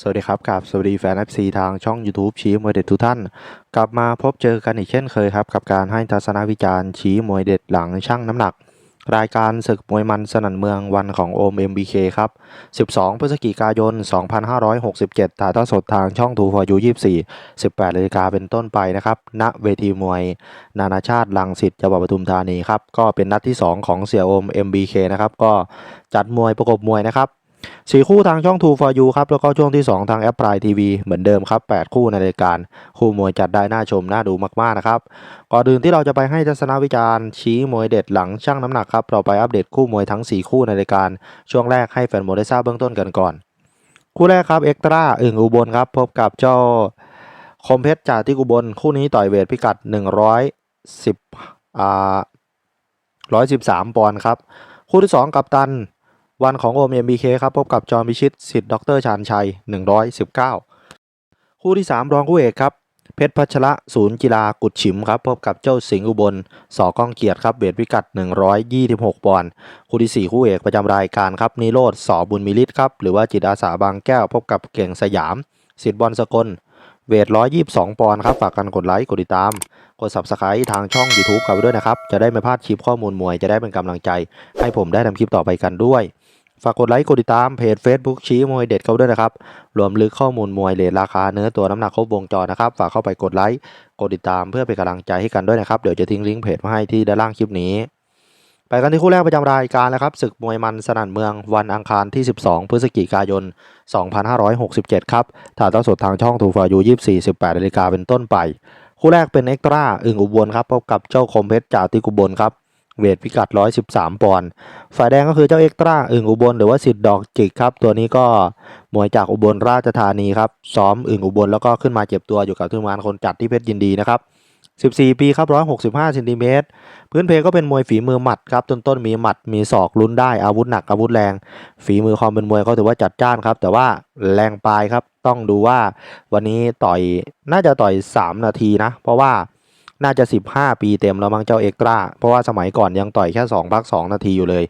สวัสดีครับกับสวัสดีแฟน FC ทางช่อง YouTube ชี้มวยเด็ดทุกท่าน กลับมาพบเจอกันอีกเช่นเคยครับ กับการให้ทัศนวิจารณ์ชี้มวยเด็ดหลังช่างน้ำหนัก รายการศึกมวยมันสนั่นเมืองวันของโอม MBK ครับ 12 พฤศจิกายน 2567 ถ่ายทอดสดทางช่องทูฟอร์ยู24 18นาฬิกาเป็นต้นไปนะครับ ณ เวทีมวย นานาชาติลังสิตจังหวัดปทุมธานีครับ ก็เป็นนัดที่ 2 ของเสี่ยโอม MBK นะครับ ก็จัดมวยประกบมวยนะครับ สี่คู่ทางช่อง True for You ครับ แล้วก็ช่วงที่ 2 ทางแอปพลายทีวีเหมือนเดิมครับ 8 คู่ในรายการ คู่มวยจัดได้น่าชม น่าดูมาก ๆ นะครับ ก่อนอื่นที่เราจะไปให้ทัศนวิจารณ์ชี้มวยเด็ดหลังช่างน้ำหนักครับ เราไปอัปเดตคู่มวยทั้ง 4 คู่ในรายการ ช่วงแรกให้แฟนมวยได้ทราบเบื้องต้นกันก่อน คู่แรกครับเอ็กตร้าอึ่งอุบลครับพบกับเจ้าคมเพชรจากที่อุบลคู่นี้ต่อยเวทพิกัด 110อ่า113ปอนด์ครับคู่ที่ 2 กับตัน วันของโอมเอ็มบีเคครับพบกับจอมพิชิตสิทธิ์ดรชานชัย 119 คู่ที่ 3 รองคู่เอกครับ เพชรพัชระศูนย์กีฬากุดฉิมครับพบกับเจ้าสิงห์อุบลสอก้องเกียรติครับเบทพิกัด 126 ปอนด์คู่ที่ 4 คู่เอกประจำรายการครับนิโรธสอบุญมิลิตครับหรือว่าจิตอาสาบางแก้ว พบกับเก่งสยามสิทธิ์บอลสกลเวท 122 ปอนด์ครับ ฝากกันกดไลค์ กดติดตาม กด subscribe ทางช่อง YouTube กันไปด้วยนะครับ จะได้ไม่พลาดคลิปข้อมูลมวย จะได้เป็นกำลังใจ ให้ผมได้ทำคลิปต่อไปกันด้วย ฝากกดไลค์กดติดตามเพจ Facebook ชี้มวยเด็ดเขาด้วยนะครับ รวมลึกข้อมูลมวยเลทราคาเนื้อตัวน้ำหนักครบวงจรนะครับ ฝากเข้าไปกดไลค์กดติดตามเพื่อเป็นกำลังใจให้กันด้วยนะครับ เดี๋ยวจะทิ้งลิงก์เพจมาให้ที่ด้านล่างคลิปนี้ ไปกันที่คู่แรกประจำรายการแล้วครับศึกมวยมันสนั่นเมืองวันอังคารที่ 12 พฤศจิกายน 2567 ครับถ่ายทอดสดทางช่องทูฟายู24 18นาฬิกาเป็นต้นไป คู่แรกเป็นเอ็กตร้าอึ่งอุบลครับพบกับเจ้าคมเพชรจากที่กุบลครับ เวทพิกัด 113 ปอนด์ ฝ่ายแดงก็คือเจ้าเอ็กตร้าอึ่งอุบลหรือว่าสิทธิ์ดอกจิกครับ ตัวนี้ก็มวยจากอุบลราชธานีครับ ซ้อมอึ่งอุบลแล้วก็ขึ้นมาเจ็บตัวอยู่กับทีมงานคนจัดที่เพชรยินดีนะครับ 14 ปีครับ 165เซนติเมตร พื้นเพก็เป็นมวยฝีมือหมัดครับ ต้นๆมีหมัด มีศอกลุ้นได้ อาวุธหนัก อาวุธแรง ฝีมือความเป็นมวยเขาถือว่าจัดจ้านครับ แต่ว่าแรงปลายครับ ต้องดูว่าวันนี้ต่อย น่าจะต่อย 3 นาทีนะ เพราะว่า น่าจะ 15 ปีเต็มแล้วมั้งเจ้าเอกร้า เพราะว่าสมัยก่อนยังต่อยแค่2พัก2นาทีอยู่เลย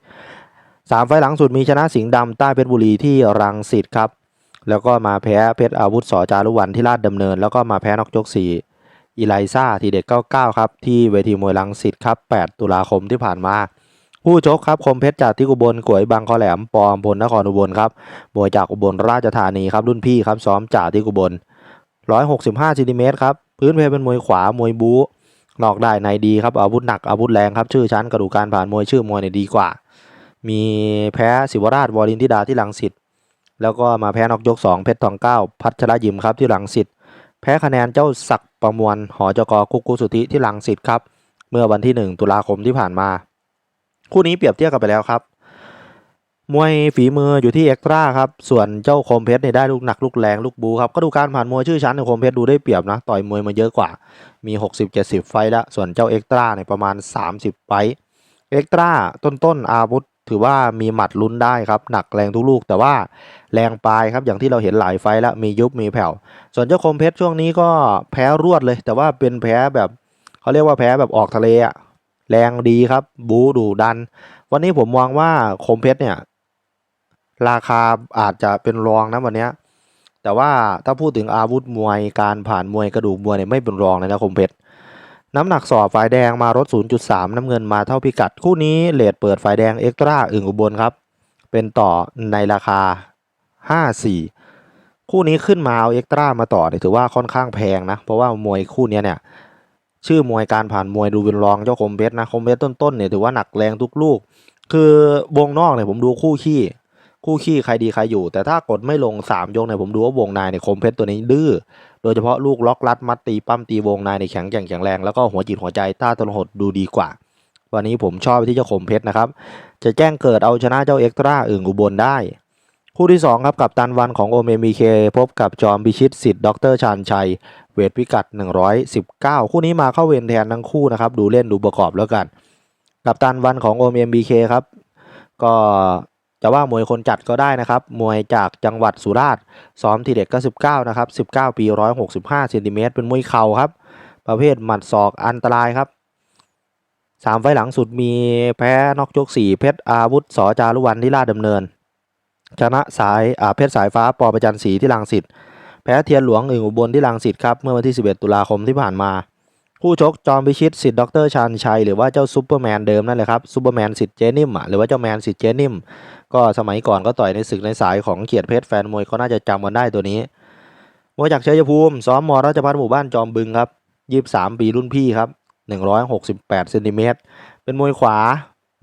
3 ไฟล์หลังสุดมีชนะสิงห์ดำใต้เพชรบุรีที่รังสิตครับ แล้วก็มาแพ้เพชรอาวุธสอจารุวันที่ลาดดำเนิน แล้วก็มาแพ้นอกยก4อีไลซ่าทีเด็ด99 ครับ ที่เวทีมวยลังสิตครับ 8 ตุลาคมที่ผ่านมาผู้ชกครับคมเพชรจากที่อุบลกวยบางคอแหลมปอมพลนครอุบลครับมวยจากอุบลราชธานีครับรุ่นพี่ครับซ้อมจากที่อุบล165ซนติเมตรครับพื้นเพเป็นมวยขวามวยบู๊ นอกได้ในดีครับอาวุธหนักอาวุธแรงครับชื่อชั้นกระดูกการผ่านมวยชื่อมวยเนี่ยดีกว่า มีแพ้ศิวราชวอรินทิดาที่ลังสิตแล้วก็มาแพ้นอกยก 2 เพชรทองเก้าพัชรยิมครับที่ลังสิตแพ้คะแนนเจ้าศักประมวลหอจกกุกกุสุธิที่ลังสิตครับ เมื่อวันที่ 1 ตุลาคมที่ผ่านมา คู่นี้เปรียบเทียบกันไปแล้วครับ มวยฝีมืออยู่ที่เอ็กตร้าครับ ส่วนเจ้าคมเพชรเนี่ยได้ลูกหนักลูกแรงลูกบูครับ ก็ดูการผ่านมวยชื่อชั้นเนี่ยคมเพชรดูได้เปรียบนะ ต่อยมวยมาเยอะกว่า มี 60-70 ไฟแล้ว ส่วนเจ้าเอ็กตร้าเนี่ยประมาณ 30 ไฟ เอ็กตร้าต้นๆอาวุธถือว่ามีหมัดลุ้นได้ครับ หนักแรงทุกลูก แต่ว่าแรงปลายครับ อย่างที่เราเห็นหลายไฟแล้ว มียุบมีแผ่ว ส่วนเจ้าคมเพชรช่วงนี้ก็แพ้รวดเลย แต่ว่าเป็นแพ้แบบเขาเรียกว่าแพ้แบบออกทะเลอะแรงดีครับ บูดูดัน วันนี้ผมมองว่าคมเพชรเนี่ย ราคาอาจจะเป็นรองนะวันนี้แต่ว่าถ้าพูดถึงอาวุธมวยการผ่านมวยกระดูกมวยเนี่ยไม่เป็นรองเลยนะคมเพชรน้ำหนักสอบฝ่ายแดงมารถ 0.3 น้ำเงินมาเท่าพิกัด คู่นี้เลทเปิดฝ่ายแดงเอ็กตร้าอึ่งอุบลครับ เป็นต่อในราคา 54 คู่นี้ขึ้นมาเอาเอ็กตร้ามาต่อเนี่ยถือว่าค่อนข้างแพงนะ เพราะว่ามวยคู่นี้เนี่ยชื่อมวยการผ่านมวยดูเป็นรองเจ้าคมเพชรนะคมเพชรต้นๆเนี่ยถือว่าหนักแรงทุกลูก คือวงนอกเนี่ยผมดูคู่ขี้ คู่ขี้ใครดีใครอยู่ แต่ถ้ากดไม่ลง 3 ยกเนี่ยผมดูว่าวงในเนี่ยคมเพชรตัวนี้ดื้อโดยเฉพาะลูกล็อกรัดมัดตีปั้มตีวงในในแข็งแกร่งแข็งแรงแล้วก็หัวจิตหัวใจท่าตลหดดูดีกว่า วันนี้ผมชอบที่เจ้าคมเพชรนะครับ จะแจ้งเกิดเอาชนะเจ้าเอ็กตร้าอึ่งอุบลได้ คู่ที่ 2 ครับกับตันวันของโอเมมีเคพบกับจอมพิชิตสิทธิ์ดรชานชัย เวทพิกัด 119 คู่นี้มาเข้าเวรแทนทั้งคู่นะครับดูเล่นดูประกอบแล้วกัน กับตันวันของโอเมมีเคครับ ก็ จะว่ามวยคนจัดก็ได้นะครับ มวยจากจังหวัดสุราษฎร์ซ้อมทีเด็กก็ 19 นะครับ 19 ปี 165เซนติเมตรเป็นมวยเข่าครับ ประเภทหมัดศอกอันตรายครับสามไฟหลังสุดมีแพ้นอกยก4เพชรอาวุธสอจารุวันที่ลาดดำเนิน ชนะสายเพชรสายฟ้าปอประจันศรีที่ลังสิตแพ้เทียนหลวงอึ่งอุบลที่ลังสิตครับ เมื่อวันที่ 11 ตุลาคมที่ผ่านมา คู่ชกจอมพิชิตสิทธิ์ดรชานชัย หรือว่าเจ้าซูเปอร์แมนเดิมนั่นแหละครับซูเปอร์แมนสิทธิ์เจนิมหรือว่าเจ้าแมนสิทธิ์เจนิมก็สมัยก่อนก็ต่อยในศึกในสายของเกียรติเพชรแฟนมวยเขาน่าจะจำกันได้ตัวนี้มวยจากเชยภูมิซ้อมมราชพัฒหมู่บ้านจอมบึงครับ23ปีรุ่นพี่ครับ168เซนติเมตรเป็นมวยขวา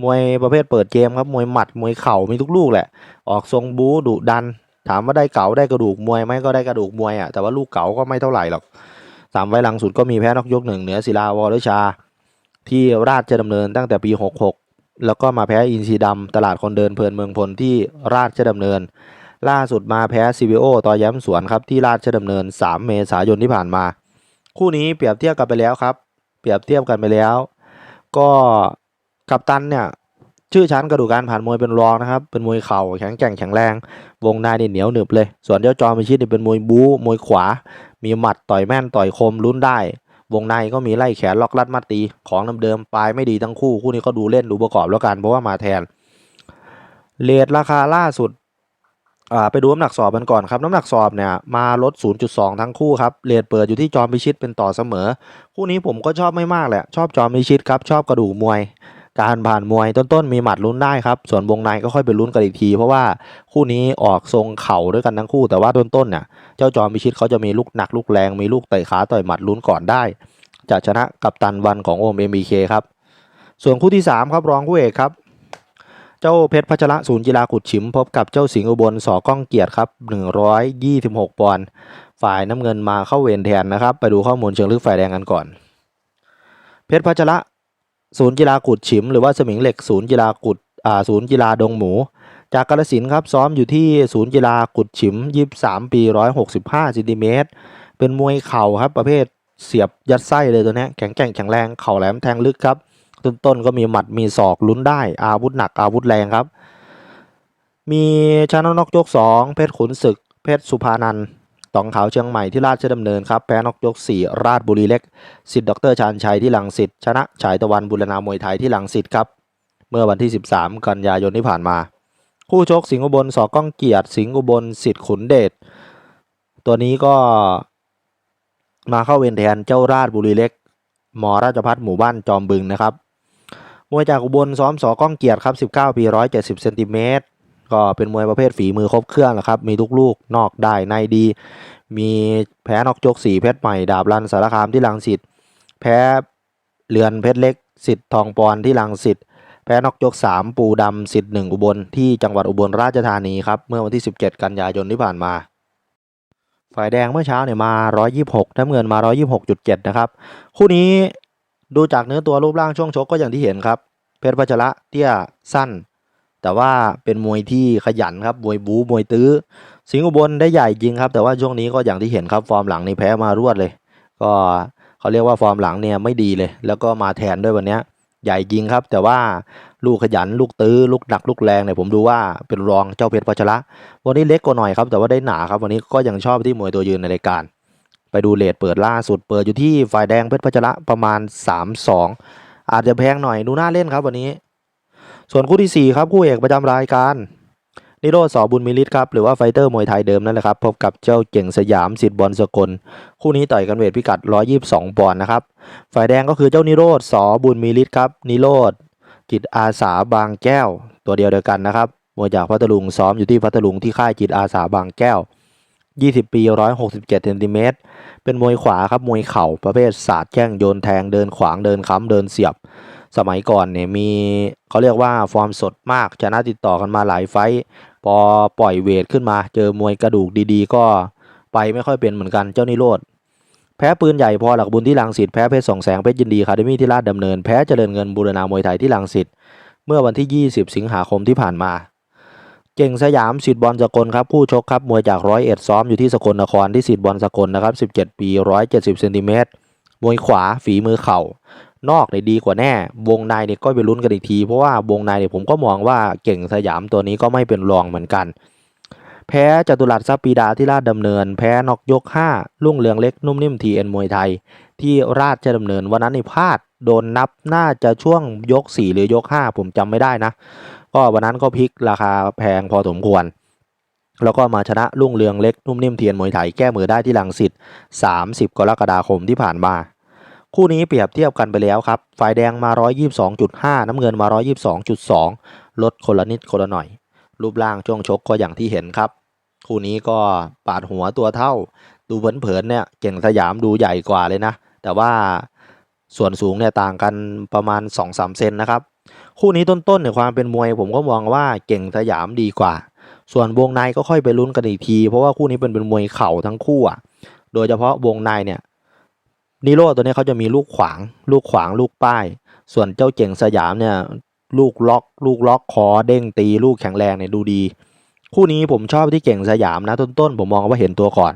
มวยประเภทเปิดเกมครับมวยหมัดมวยเข่ามีทุกลูกแหละ ออกทรงบู๊ดุดัน ถามว่าได้เก๋าได้กระดูกมวยไหมก็ได้กระดูกมวยอะแต่ว่าลูกเก๋าก็ไม่เท่าไหร่หรอก สามไว้หลังสุดก็มีแพ้นอกยกหนึ่งเหนือศิลาวอรชา ที่ราชดำเนินตั้งแต่ปี 66 แล้วก็มาแพ้อินซีดำตลาดคนเดินเพลินเมืองพลที่ราชดำเนิน ล่าสุดมาแพ้ซีวีโอต่อย้มสวนครับที่ราชดำเนิน 3 เมษายนที่ผ่านมา คู่นี้เปรียบเทียบกันไปแล้วครับ เปรียบเทียบกันไปแล้ว ก็กัปตันเนี่ย ชื่อชั้นกระดูกการผ่านมวยเป็นรองนะครับ เป็นมวยเข่าแข็งแกร่งแข็งแรง วงในนี่เหนียวหนึบเลย ส่วนเจ้าจอมพิชิตนี่เป็นมวยบู๊มวยขวา มีหมัดต่อยแม่นต่อยคมลุ้นได้ วงในก็มีไล่แขนล็อกลัดมัดตีของเดิมๆปลายไม่ดีทั้งคู่คู่นี้ก็ดูเล่นดูประกอบแล้วกันเพราะว่ามาแทนเลทราคาล่าสุดไปดูน้ำหนักสอบกันก่อนครับ น้ำหนักสอบเนี่ยมาลด 0.2 ทั้งคู่ครับเลทเปิดอยู่ที่จอมพิชิตเป็นต่อเสมอ คู่นี้ผมก็ชอบไม่มากแหละ ชอบจอมพิชิตครับ ชอบกระดูกมวย การผ่านมวยต้นๆมีหมัดลุ้นได้ครับ ส่วนวงในก็ค่อยไปลุ้นกันอีกที เพราะว่าคู่นี้ออกทรงเข่าด้วยกันทั้งคู่ แต่ว่าต้นๆเนี่ยเจ้าจอมพิชิตเขาจะมีลูกหนักลูกแรงมีลูกเตะขาต่อยหมัดลุ้นก่อนได้ จะชนะกับตันวันของโอมเอ็มบีเคครับส่วนคู่ที่ 3 ครับรองคู่เอกครับ เจ้าเพชรพัชระศูนย์กีฬากุดฉิม พบกับเจ้าสิงห์อุบลสอก้องเกียรติครับ 126 ปอนด์ฝ่ายน้ำเงินมาเข้าเวรแทนนะครับ ไปดูข้อมูลเชิงลึกฝ่ายแดงกันก่อน เพชรพัชระ ศูนย์กีฬากุดฉิม หรือว่าสมิงเหล็กศูนย์กีฬากุดอ่าศูนย์กีฬาดงหมู จากกาลสินครับซ้อมอยู่ที่ศูนย์กีฬากุดฉิม23ปี165ซนติเมตรเป็นมวยเข่าครับประเภทเสียบยัดไส้เลยตัวนี้แข็งแกร่งแข็งแรงเข่าแหลมแทงลึกครับต้นๆก็มีหมัดมีศอกลุ้นได้ อาวุธหนักอาวุธแรงครับ มีชนะนอกยก2เพชรขุนศึก เพชรสุภานันท์ ตองขาวเชียงใหม่ที่ราชดำเนินครับแพ้นกยก 4 ราชบุรีเล็กสิทธิ์ดรชาญชัยที่ลังสิตชนะฉายตะวันบุรณามวยไทยที่ลังสิตครับ เมื่อวันที่ 13 กันยายนที่ผ่านมา คู่ชกสิงห์อุบลสอก้องเกียรติสิงห์อุบลสิทธิ์ขุนเดชตัวนี้ก็มาเข้าเวรแทนเจ้าราชบุรีเล็กมอราชพัฒหมู่บ้านจอมบึงนะครับมวยจากอุบลซ้อมสอก้องเกียรติครับ 19 ปี 170 เซนติเมตร ก็เป็นมวยประเภทฝีมือครบเครื่องแหละครับ มีทุกลูกนอกได้ในดี มีแพ้นอกยกสีเพชรใหม่ดาบรันสารคามที่ลังสิตแพ้เรือนเพชรเล็กสิทธิ์ทองปอนที่ลังสิตแพ้นอกยก 3 ปูดำสิทธิ์หนึ่งอุบลที่จังหวัดอุบลราชธานีครับ เมื่อวันที่ 17 กันยายนที่ผ่านมา ฝ่ายแดงเมื่อเช้าเนี่ยมา 126น้ำเงินมา 126.7 นะครับ คู่นี้ดูจากเนื้อตัวรูปร่างช่วงชกก็อย่างที่เห็นครับ เพชรพัชระเตี้ยสั้น แต่ว่าเป็นมวยที่ขยันครับมวยบู๊มวยตื้อ สิงห์อุบลได้ใหญ่จริงครับ แต่ว่าช่วงนี้ก็อย่างที่เห็นครับฟอร์มหลังนี่แพ้มารวดเลย ก็เขาเรียกว่าฟอร์มหลังเนี่ยไม่ดีเลย แล้วก็มาแทนด้วยวันนี้ใหญ่จริงครับ แต่ว่าลูกขยันลูกตื้อลูกหนักลูกแรงเนี่ยผมดูว่าเป็นรองเจ้าเพชรพัชระวันนี้เล็กกว่าหน่อยครับแต่ว่าได้หนาครับวันนี้ก็ยังชอบที่มวยตัวยืนในรายการไปดูเลทเปิดล่าสุดเปิดอยู่ที่ฝ่ายแดงเพชรพัชระประมาณ 3-2 อาจจะแพงหน่อยดูน่าเล่นครับวันนี้ ส่วนคู่ที่ 4 ครับคู่เอกประจำรายการ นิโรธสอบุญมิลิตครับหรือว่าไฟเตอร์มวยไทยเดิมนั่นแหละครับพบกับเจ้าเก่งสยามสิทธิ์บอลสกล คู่นี้ต่อยกันเวทพิกัด 122 ปอนด์นะครับฝ่ายแดงก็คือเจ้านิโรธสอบุญมิลิตครับนิโรธจิตอาสาบางแก้ว ตัวเดียวเดียวกันนะครับมวยจากพัทลุงซ้อมอยู่ที่พัทลุงที่ค่ายจิตอาสาบางแก้ว 20 ปี 167เซนติเมตรเป็นมวยขวาครับมวยเข่าประเภทศาสตร์แข้งโยนแทงเดินขวางเดินค้ำเดินเสียบ สมัยก่อนเนี่ยมีเขาเรียกว่าฟอร์มสดมากชนะติดต่อกันมาหลายไฟต์พอปล่อยเวทขึ้นมา เจอมวยกระดูกดีๆ ก็ไปไม่ค่อยเป็นเหมือนกันเจ้านิโรธแพ้ปืนใหญ่พอหลักบุญที่ลังสิตแพ้เพชรสองแสงเพชรยินดีคาเดมี่ที่ราชดำเนินแพ้เจริญเงินบูรณามวยไทยที่ลังสิตเมื่อวันที่ 20 สิงหาคมที่ผ่านมาเก่งสยามสิทธิ์บอลสกลครับผู้ชกครับมวยจากร้อยเอ็ดซ้อมอยู่ที่สกลนครที่สิทธิ์บอลสกลนะครับ17 ปี 170เซนติเมตรมวยขวาฝีมือเข่า นอกเนี่ยดีกว่าแน่ วงในเนี่ยก็ไปลุ้นกันอีกที เพราะว่าวงในเนี่ยผมก็มองว่าเก่งสยามตัวนี้ก็ไม่เป็นรองเหมือนกัน แพ้จตุรัสซับปีดาที่ราชดำเนิน แพ้นอกยก 5 ลุ่งเรืองเล็กนุ่มนิ่มทีเอ็นมวยไทย ที่ราชดำเนินวันนั้นนี่พลาดโดนนับน่าจะช่วงยก 4 หรือยก 5 ผมจำไม่ได้นะ ก็วันนั้นก็พลิกราคาแพงพอสมควรแล้วก็มาชนะรุ่งเรืองเล็กนุ่มนิ่มเทียนมวยไทยแก้มือได้ที่ลังสิต30 กรกฎาคมที่ผ่านมา คู่นี้เปรียบเทียบกันไปแล้วครับ ฝ่ายแดงมา 122.5 น้ำเงินมา 122.2 ลดคนละนิดคนละหน่อย รูปร่างช่วงชกก็อย่างที่เห็นครับ คู่นี้ก็ปาดหัวตัวเท่า ดูเผินๆเนี่ยเก่งสยามดูใหญ่กว่าเลยนะ แต่ว่าส่วนสูงเนี่ยต่างกันประมาณ 2-3 เซนนะครับ คู่นี้ต้นๆเนี่ยความเป็นมวย ผมก็มองว่าเก่งสยามดีกว่า ส่วนวงในก็ค่อยไปลุ้นกันอีกที เพราะว่าคู่นี้เป็นเป็นมวยเข่าทั้งคู่อะ โดยเฉพาะวงในเนี่ย นิโรธตัวนี้เขาจะมีลูกขวาง ลูกขวางลูกป้าย ส่วนเจ้าเก่งสยามเนี่ยลูกล็อก ลูกล็อกคอเด้งตี ลูกแข็งแรงเนี่ยดูดี คู่นี้ผมชอบที่เก่งสยามนะต้นๆ ผมมองว่าเห็นตัวก่อน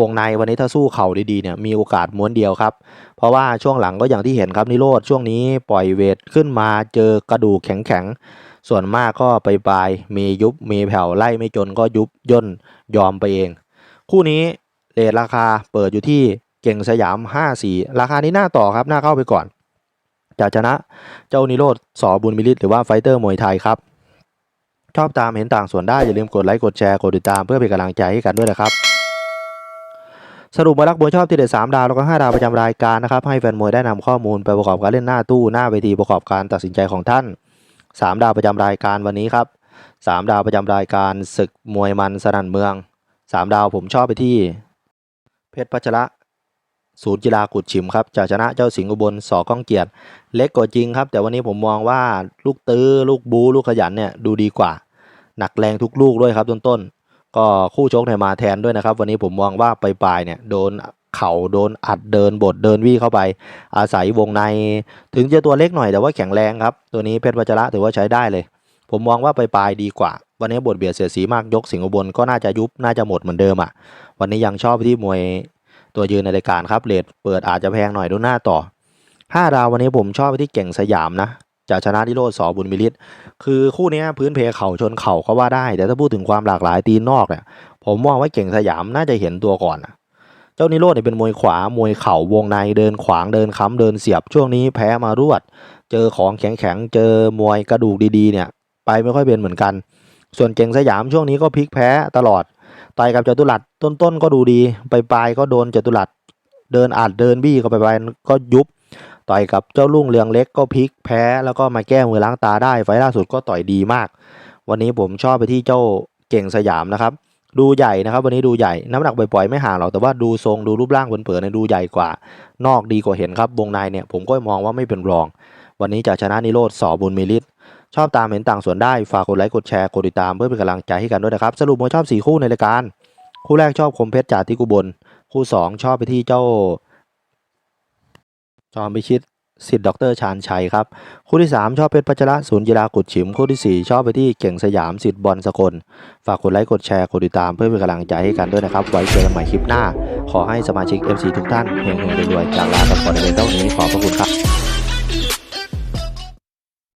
วงในวันนี้ถ้าสู้เข่าดีๆเนี่ยมีโอกาสม้วนเดียวครับ เพราะว่าช่วงหลังก็อย่างที่เห็นครับนิโรธช่วงนี้ปล่อยเวทขึ้นมาเจอกระดูกแข็งๆ ส่วนมากก็ไปปลายมียุบมีแผ่วไล่ไม่จนก็ยุบย่นยอมไปเอง คู่นี้เรทราคาเปิดอยู่ที่ เก่งสยาม 54 ราคานี้น่าต่อครับน่าเข้าไปก่อนจะชนะเจ้านิโรธสอบุญมิลิตหรือว่าไฟเตอร์มวยไทยครับ ชอบตามเห็นต่างส่วนได้ อย่าลืมกดไลค์กดแชร์กดติดตามเพื่อเป็นกำลังใจให้กันด้วยนะครับ สรุปมารักมวยชอบที่เด็ด3ดาวแล้วก็ 5 ดาวประจำรายการนะครับ ให้แฟนมวยได้นำข้อมูลไปประกอบการเล่นหน้าตู้หน้าเวทีประกอบการตัดสินใจของท่าน 3 ดาวประจำรายการวันนี้ครับ 3 ดาวประจำรายการศึกมวยมันสนั่นเมือง 3 ดาวผมชอบไปที่ เพชรพัชระ ศูนย์กีฬากุดฉิมครับจะชนะเจ้าสิงห์อุบลสอก้องเกียรติ เล็กกว่าจริงครับ แต่วันนี้ผมมองว่าลูกตื้อลูกบูลูกขยันเนี่ยดูดีกว่า หนักแรงทุกลูกด้วยครับต้นๆก็คู่ชกเนี่ยมาแทนด้วยนะครับ วันนี้ผมมองว่าปลายๆเนี่ยโดนเข่าโดนอัดเดินบดเดินวี่เข้าไป อาศัยวงใน ถึงจะตัวเล็กหน่อยแต่ว่าแข็งแรงครับ ตัวนี้เพชรวัชระถือว่าใช้ได้เลย ผมมองว่าปลายๆดีกว่า วันนี้บทเบียดเสียสีมากยกสิงห์อุบลก็น่าจะยุบน่าจะหมดเหมือนเดิมอะวันนี้ยังชอบที่มวย ตัวยืนในรายการครับเลทเปิดอาจจะแพงหน่อยดูหน้าต่อ 5 ดาววันนี้ผมชอบไปที่เก่งสยามนะจะชนะนิโรธสอบุญมิลิตคือคู่นี้พื้นเพเข่าชนเข่าก็ว่าได้ แต่ถ้าพูดถึงความหลากหลายตีนนอกเนี่ยผมมองว่าเก่งสยามน่าจะเห็นตัวก่อนนะเจ้านิโรธเนี่ยเป็นมวยขวามวยเข่าวงในเดินขวางเดินค้ำเดินเสียบช่วงนี้แพ้มารวด เจอของแข็งๆเจอมวยกระดูกดีๆเนี่ย ไปไม่ค่อยเป็นเหมือนกัน ส่วนเก่งสยามช่วงนี้ก็พลิกแพ้ตลอด ต่อยกับจตุรัสต้นๆก็ดูดีไปปลายๆก็โดนจตุรัสเดินอัดเดินบี้เข้าไปไปก็ยุบ ต่อยกับเจ้าลุ่งเรืองเล็กก็พลิกแพ้แล้วก็มาแก้มือล้างตาได้ไฟล์ล่าสุดก็ต่อยดีมาก วันนี้ผมชอบไปที่เจ้าเก่งสยามนะครับ ดูใหญ่นะครับ วันนี้ดูใหญ่น้ำหนักปล่อยๆไม่ห่างหรอกแต่ว่าดูทรงดูรูปร่างเผินๆเนี่ยดูใหญ่กว่า นอกดีกว่าเห็นครับวงในเนี่ยผมก็มองว่าไม่เป็นรอง วันนี้จะชนะนิโรธสอบุญมิลิต ชอบตามเห็นต่างส่วนได้ ฝากกดไลค์กดแชร์กดติดตามเพื่อเป็นกำลังใจให้กันด้วยนะครับ สรุปมวยชอบ 4 คู่ในรายการ คู่แรกชอบคมเพชรจากที่กุบล คู่ 2 ชอบไปที่เจ้า จอมพิชิตสิทธิ์ดรชาญชัยครับ คู่ที่ 3 ชอบเพชรพัชระศูนย์กีฬากุดฉิม คู่ที่ 4 ชอบไปที่เก่งสยามสิทธิ์บอลสกล ฝากกดไลค์กดแชร์กดติดตามเพื่อเป็นกำลังใจให้กันด้วยนะครับ ไว้เจอกันใหม่คลิปหน้า ขอให้สมาชิก FC ทุกท่านเฮงๆรวยๆจากลากับขอในเวลาเท่านี้ขอบพระคุณครับ